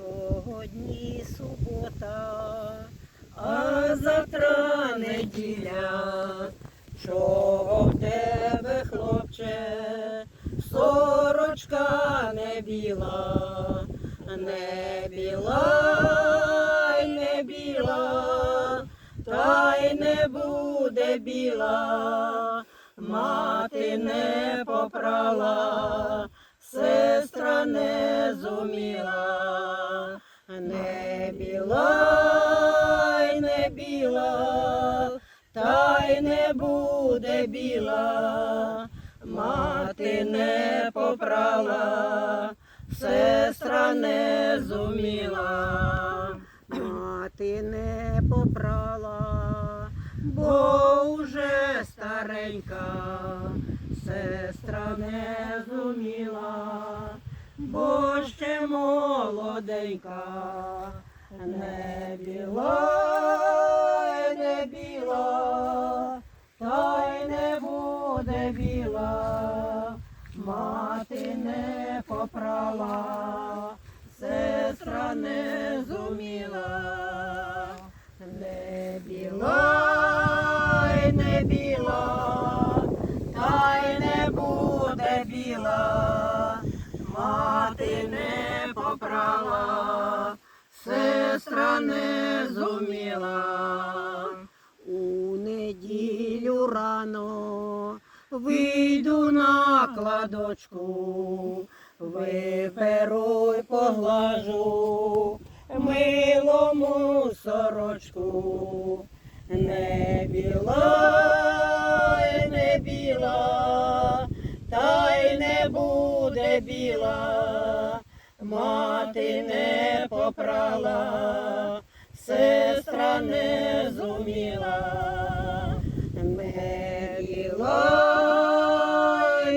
Сьогодні субота, а завтра неділя. Чого в тебе, хлопче, сорочка не біла, не біла, й не біла, та й не буде біла, мати не попрала, сестра не зуміла, не біла, й не біла, та й не буде біла, мати не попрала, сестра не зуміла, мати не попрала, бо уже старенька, сестра не зуміла, бо ще молоденька, не біла, не біла, та й не буде біла, мати не попрала, сестра не зуміла, не біла, не біла, та й не буде біла, мати не сестра не зуміла. У неділю рано вийду на кладочку, виперу й поглажу милому сорочку. Не біла, не біла, та й не буде біла, мати не попрала, сестра не зуміла, не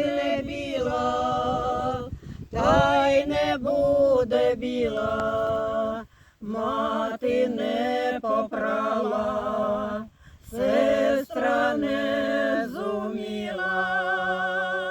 не біла, та й не буде біла, мати не попрала.